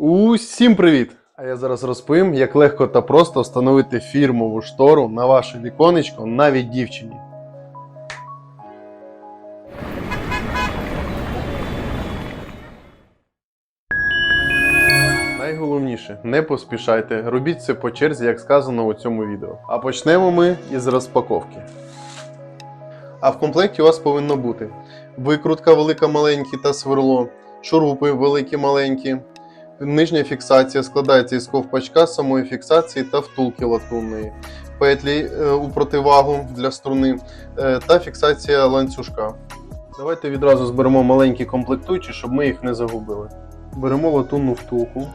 Усім привіт! А я зараз розповім, як легко та просто встановити фірмову штору на ваше віконечко навіть дівчині. Найголовніше, не поспішайте, робіть це по черзі, як сказано у цьому відео. А почнемо ми із розпаковки. А в комплекті у вас повинно бути викрутка велика маленькі та сверло, шурупи великі маленькі, Нижня фіксація складається із ковпачка, самої фіксації та втулки латунної, петлі е, у противагу для струни е, та фіксація ланцюжка. Давайте відразу зберемо маленькі комплектуючі, щоб ми їх не загубили. Беремо латунну втулку,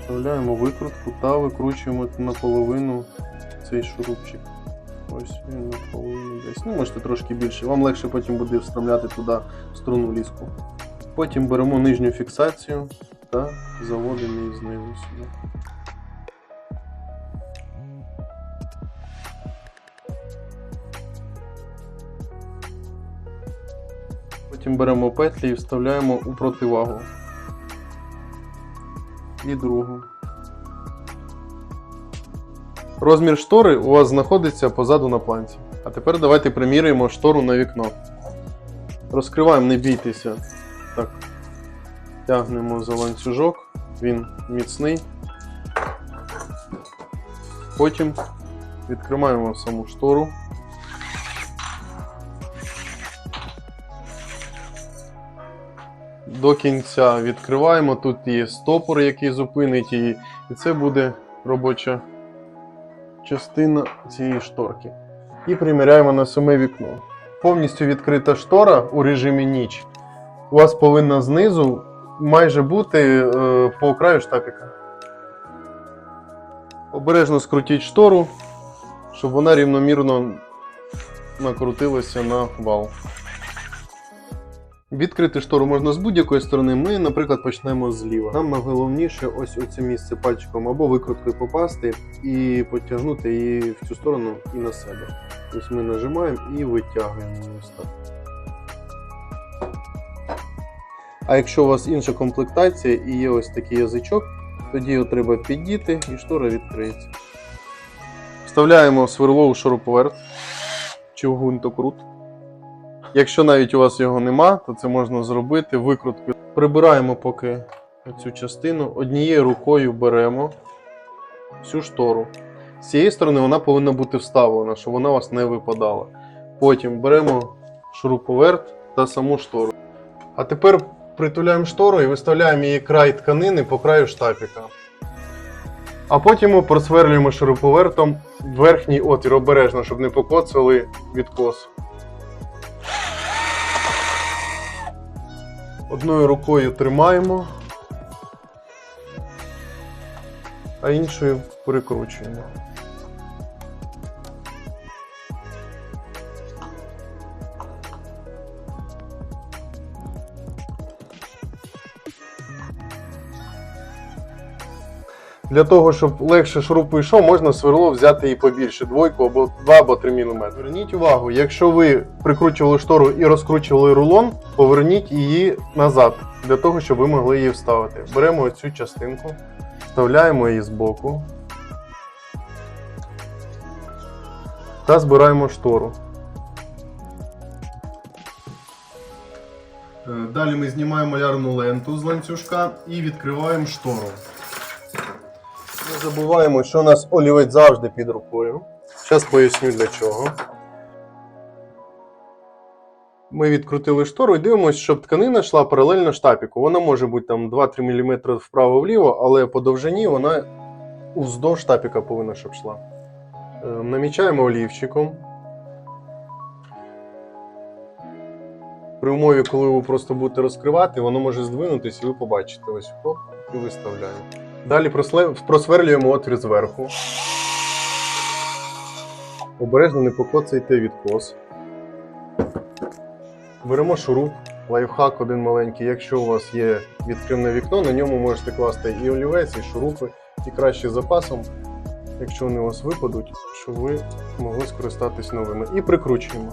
вставляємо викрутку та викручуємо наполовину цей шурупчик. Ось він наполовину десь. Ну, можете трошки більше. Вам легше потім буде вставляти туди струну ліску. Потім беремо нижню фіксацію та заводимо її знизу сюди. Потім беремо петлі і вставляємо у противагу. І другу. Розмір штори у вас знаходиться позаду на планці. А тепер давайте приміряємо штору на вікно. Розкриваємо, не бійтеся. Тягнемо за ланцюжок, він міцний. Потім відкриваємо саму штору. До кінця відкриваємо. Тут є стопор, який зупинить її, і це буде робоча частина цієї шторки. І приміряємо на саме вікно. Повністю відкрита штора у режимі ніч у вас повинна знизу майже бути е, по краю штапіка. Обережно скрутіть штору, щоб вона рівномірно накрутилася на вал. Відкрити штору можна з будь-якої сторони. Ми, наприклад, почнемо зліва. Нам найголовніше ось оце місце пальчиком або викруткою попасти і потягнути її в цю сторону і на себе. Ось ми нажимаємо і витягуємо ось так. А якщо у вас інша комплектація і є ось такий язичок, тоді його треба піддіти і штора відкриється. Вставляємо сверло у шуруповерт чи в гвинтокрут. Якщо навіть у вас його нема, то це можна зробити викруткою. Прибираємо поки цю частину, однією рукою беремо всю штору. З цієї сторони вона повинна бути вставлена, щоб вона у вас не випадала. Потім беремо шуруповерт та саму штору. А тепер притуляємо штору і виставляємо її край тканини по краю штапіка. А потім просверлюємо шуруповертом верхній отвір обережно, щоб не покоцали відкос. Одною рукою тримаємо, а іншою прикручуємо. Для того, щоб легше шуруп вийшов, можна сверло взяти і побільше, двойку або 2 або 3 мм. Зверніть увагу, якщо ви прикручували штору і розкручували рулон, поверніть її назад, для того, щоб ви могли її вставити. Беремо цю частинку, вставляємо її збоку та збираємо штору. Е, Далі ми знімаємо малярну ленту з ланцюжка і відкриваємо штору. Забуваємо, що у нас олівець завжди під рукою. Зараз поясню для чого. Ми відкрутили штору і дивимося, щоб тканина йшла паралельно штапіку. Вона може бути там 2-3 мм вправо-вліво, але по довжині вона уздовж штапіка повинна щоб йшла. Е, Намічаємо олівчиком. При умові, коли ви просто будете розкривати, воно може здвинутися і ви побачите ось хоп, і виставляємо. Далі просверлюємо отвір зверху. Обережно не покоцайте відкос. Беремо шуруп, лайфхак один маленький. Якщо у вас є відкривне вікно, на ньому можете класти і олівець, і шурупи, і краще запасом, якщо вони у вас випадуть, щоб ви могли скористатись новими. І прикручуємо.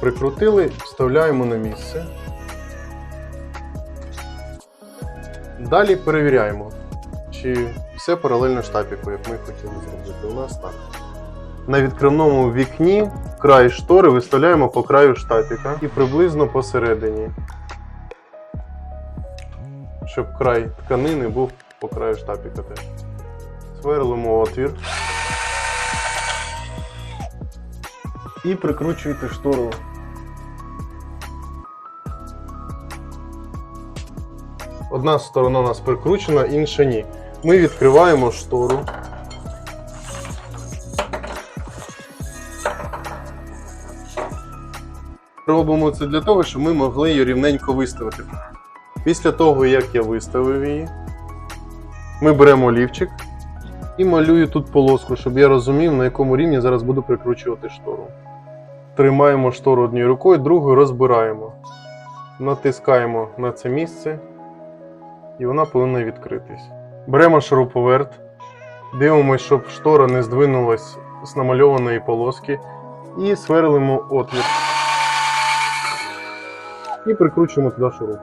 Прикрутили, вставляємо на місце. Далі перевіряємо, чи все паралельно штапіку, як ми хотіли зробити. У нас так. На відкривному вікні край штори виставляємо по краю штапіка і приблизно посередині. Щоб край тканини був по краю штапіка теж. Сверлимо отвір. І прикручуєте штору. Одна сторона у нас прикручена, інша ні. Ми відкриваємо штору. Робимо це для того, щоб ми могли її рівненько виставити. Після того, як я виставив її, ми беремо олівчик і малюю тут полоску, щоб я розумів, на якому рівні зараз буду прикручувати штору. Тримаємо штору однією рукою, другою розбираємо. Натискаємо на це місце, і вона повинна відкритись. Беремо шуруповерт, дивимося, щоб штора не здвинулась з намальованої полоски, і сверлимо отвір. І прикручуємо туди шуруп.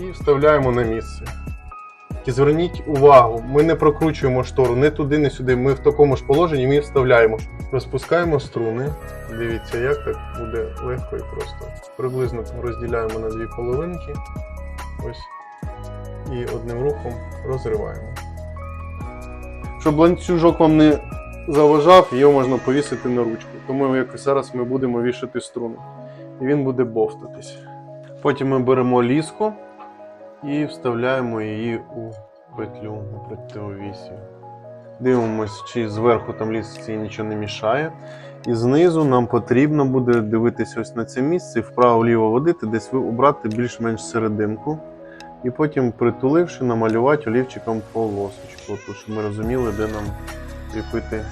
І вставляємо на місце. І зверніть увагу, ми не прокручуємо штору не туди, не сюди. Ми в такому ж положенні ми вставляємо. Розпускаємо струни. Дивіться, як так буде легко і просто. Приблизно розділяємо на дві половинки. Ось. І одним рухом розриваємо. Щоб ланцюжок вам не заважав, його можна повісити на ручку. Тому як зараз ми будемо вішати струни. І він буде бовтатись. Потім ми беремо ліску і вставляємо її у петлю у противовісі. Дивимось, чи зверху там лісці нічого не мішає. І знизу нам потрібно буде дивитися ось на це місце, вправо-ліво водити, десь обрати більш-менш серединку. І потім, притуливши, намалювати олівчиком полосочку, тут, щоб ми розуміли, де нам кріпити.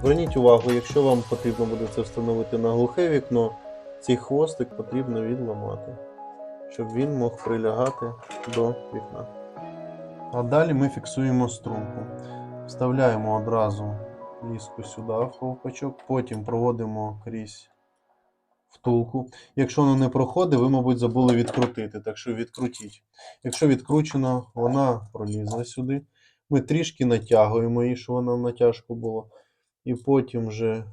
Зверніть увагу, якщо вам потрібно буде це встановити на глухе вікно, цей хвостик потрібно відламати, щоб він мог прилягати до вікна. А далі ми фіксуємо струнку. Вставляємо одразу ліску сюди в ковпачок, потім проводимо крізь втулку. Якщо воно не проходить, ви, мабуть, забули відкрутити, так що відкрутіть. Якщо відкручено, вона пролізла сюди. Ми трішки натягуємо її, щоб вона в натяжку була і потім вже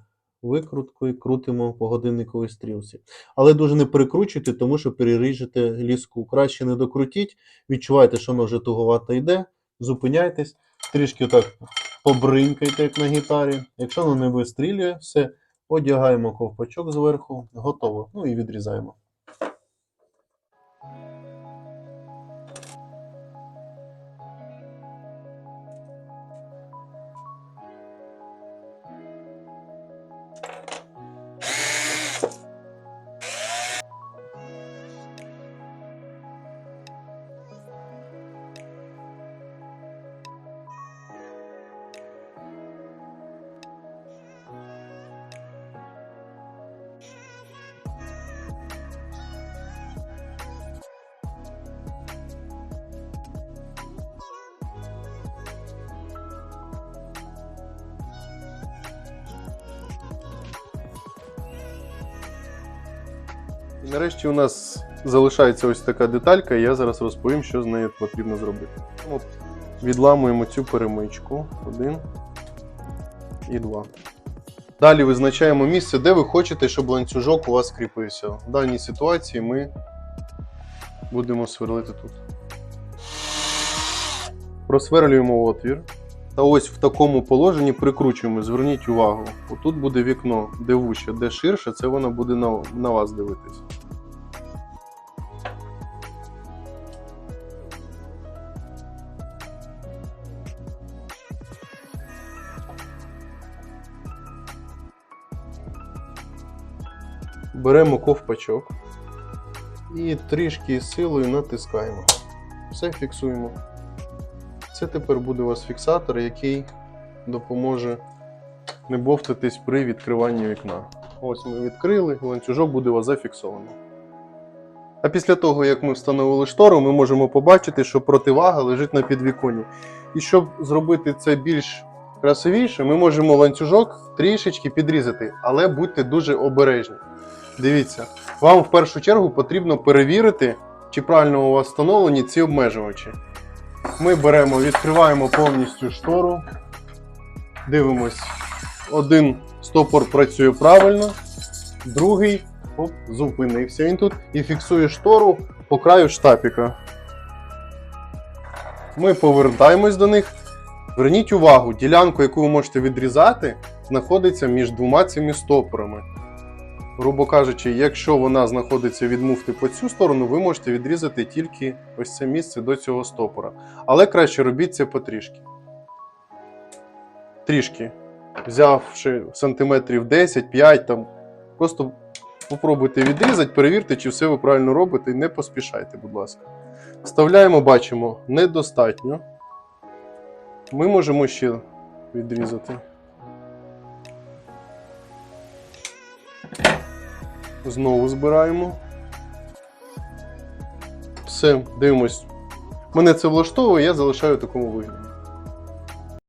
викруткою крутимо по годинниковій стрілці. Але дуже не перекручуйте, тому що переріжете ліску. Краще не докрутіть, відчуваєте, що воно вже туговато йде, зупиняйтесь, трішки так побринькайте, як на гітарі. Якщо воно не вистрілює, все, одягаємо ковпачок зверху, готово. Ну і відрізаємо. І нарешті у нас залишається ось така деталька, і я зараз розповім, що з нею потрібно зробити. От, відламуємо цю перемичку. Один і два. Далі визначаємо місце, де ви хочете, щоб ланцюжок у вас кріпився. В даній ситуації ми будемо сверлити тут. просверлюємо отвір. Та ось в такому положенні прикручуємо. Зверніть увагу. Отут буде вікно, де вуще, де ширше, це воно буде на, на вас дивитись. Беремо ковпачок і трішки силою натискаємо. Все фіксуємо. Це тепер буде у вас фіксатор, який допоможе не бовтатись при відкриванні вікна. Ось ми відкрили, ланцюжок буде у вас зафіксований. А після того, як ми встановили штору, ми можемо побачити, що противага лежить на підвіконні. І щоб зробити це більш красивіше, ми можемо ланцюжок трішечки підрізати, але будьте дуже обережні. Дивіться, вам в першу чергу потрібно перевірити, чи правильно у вас встановлені ці обмежувачі. Ми беремо, відкриваємо повністю штору, дивимось, один стопор працює правильно, другий оп, зупинився він тут і фіксує штору по краю штапіка. Ми повертаємось до них. Зверніть увагу, ділянку, яку ви можете відрізати, знаходиться між двома цими стопорами. Грубо кажучи, якщо вона знаходиться від муфти по цю сторону, ви можете відрізати тільки ось це місце до цього стопора. Але краще робіть це потрішки. Трішки. Взявши сантиметрів 10-5, там, просто попробуйте відрізати, перевірте, чи все ви правильно робите, і не поспішайте, будь ласка. Вставляємо, бачимо, недостатньо. Ми можемо ще відрізати. Знову збираємо. Все, дивимось. Мене це влаштовує, я залишаю в такому вигляді.